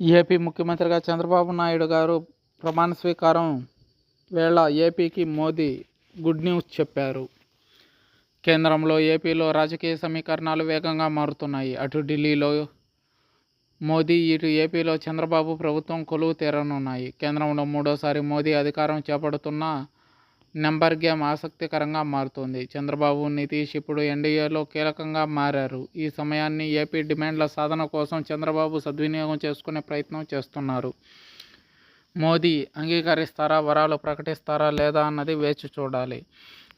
AP ముఖ్యమంత్రిగా చంద్రబాబు నాయుడు గారు ప్రమాణ స్వీకారం వేళ ఏపీకి మోదీ గుడ్ న్యూస్ చెప్పారు. కేంద్రంలో ఏపీలో రాజకీయ సమీకరణాలు వేగంగా మారుతున్నాయి. అటు ఢిల్లీలో మోదీ ఇటు ఏపీలో చంద్రబాబు ప్రభుత్వం కొలువు తీరనున్నాయి. కేంద్రంలో మూడోసారి మోదీ అధికారం చేపడుతున్న నెంబర్ గేమ్ ఆసక్తికరంగా మారుతోంది. చంద్రబాబు నితీష్ ఇప్పుడు ఎన్డీఏలో కీలకంగా మారారు. ఈ సమయాన్ని ఏపీ డిమాండ్ల సాధన కోసం చంద్రబాబు సద్వినియోగం చేసుకునే ప్రయత్నం చేస్తున్నారు. మోదీ అంగీకరిస్తారా వరాలు ప్రకటిస్తారా లేదా అన్నది వేచి చూడాలి.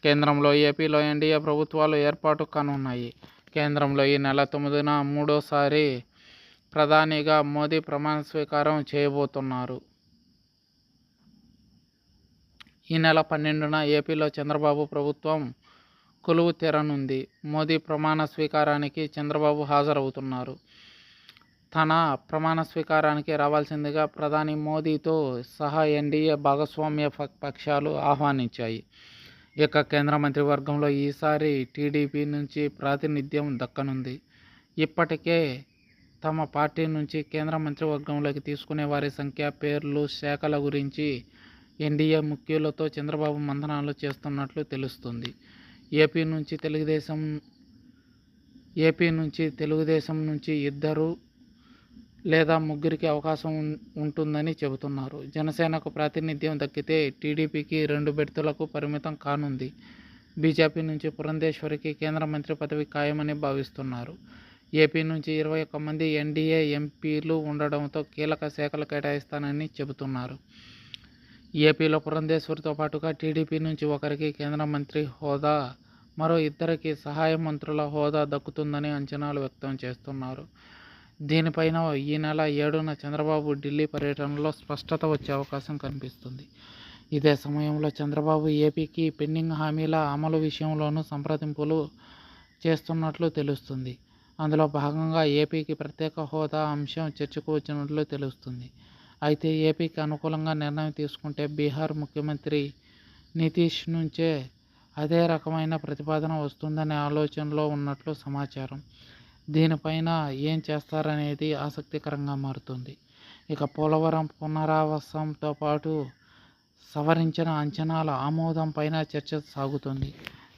కేంద్రంలో ఏపీలో ఎన్డీఏ ప్రభుత్వాలు ఏర్పాటు కానున్నాయి. కేంద్రంలో ఈ నెల తొమ్మిదిన మూడోసారి ప్రధానిగా మోదీ ప్రమాణ స్వీకారం చేయబోతున్నారు. ఈ నెల పన్నెండున ఏపీలో చంద్రబాబు ప్రభుత్వం కొలువు తీరనుంది. మోదీ ప్రమాణ స్వీకారానికి చంద్రబాబు హాజరవుతున్నారు. తన ప్రమాణ స్వీకారానికి రావాల్సిందిగా ప్రధాని మోదీతో సహా ఎన్డీఏ భాగస్వామ్య పక్షాలు ఆహ్వానించాయి. ఇక కేంద్ర మంత్రివర్గంలో ఈసారి టీడీపీ నుంచి ప్రాతినిధ్యం దక్కనుంది. ఇప్పటికే తమ పార్టీ నుంచి కేంద్ర మంత్రివర్గంలోకి తీసుకునే వారి సంఖ్య పేర్లు శాఖల గురించి ఎన్డీఏ ముఖ్యులతో చంద్రబాబు మంతనాలు చేస్తున్నట్లు తెలుస్తుంది. ఏపీ నుంచి తెలుగుదేశం ఏపీ నుంచి తెలుగుదేశం నుంచి ఇద్దరు లేదా ముగ్గురికి అవకాశం ఉంటుందని చెబుతున్నారు. జనసేనకు ప్రాతినిధ్యం దక్కితే టీడీపీకి రెండు బెర్తులకు పరిమితం కానుంది. బీజేపీ నుంచి పురంధేశ్వరికి కేంద్ర మంత్రి పదవి ఖాయమని భావిస్తున్నారు. ఏపీ నుంచి ఇరవై ఒక్క మంది ఎన్డీఏ ఎంపీలు ఉండడంతో కీలక శాఖలు కేటాయిస్తానని చెబుతున్నారు. ఏపీలో పురంధేశ్వరితో పాటుగా టీడీపీ నుంచి ఒకరికి కేంద్ర మంత్రి హోదా మరో ఇద్దరికి సహాయ మంత్రుల హోదా దక్కుతుందని అంచనాలు వ్యక్తం చేస్తున్నారు. దీనిపైన ఈ నెల ఏడున చంద్రబాబు ఢిల్లీ పర్యటనలో స్పష్టత వచ్చే అవకాశం కనిపిస్తుంది. ఇదే సమయంలో చంద్రబాబు ఏపీకి పెండింగ్ హామీల అమలు విషయంలోనూ సంప్రదింపులు చేస్తున్నట్లు తెలుస్తుంది. అందులో భాగంగా ఏపీకి ప్రత్యేక హోదా అంశం చర్చకు వచ్చినట్లు తెలుస్తుంది. అయితే ఏపీకి అనుకూలంగా నిర్ణయం తీసుకుంటే బీహార్ ముఖ్యమంత్రి నితీష్ నుంచే అదే రకమైన ప్రతిపాదన వస్తుందనే ఆలోచనలో ఉన్నట్లు సమాచారం. దీనిపైన ఏం చేస్తారనేది ఆసక్తికరంగా మారుతుంది. ఇక పోలవరం పునరావాసంతో పాటు సవరించిన అంచనాల ఆమోదం పైన చర్చ సాగుతుంది.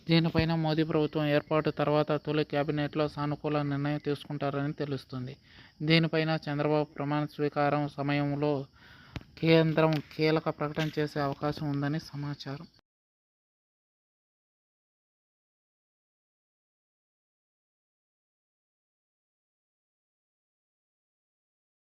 దీనిపైన మోదీ ప్రభుత్వం ఏర్పాటు తర్వాత తొలి కేబినెట్లో సానుకూల నిర్ణయం తీసుకుంటారని తెలుస్తుంది. దీనిపైన చంద్రబాబు ప్రమాణ స్వీకారం సమయంలో కేంద్రం కీలక ప్రకటన చేసే అవకాశం ఉందని సమాచారం.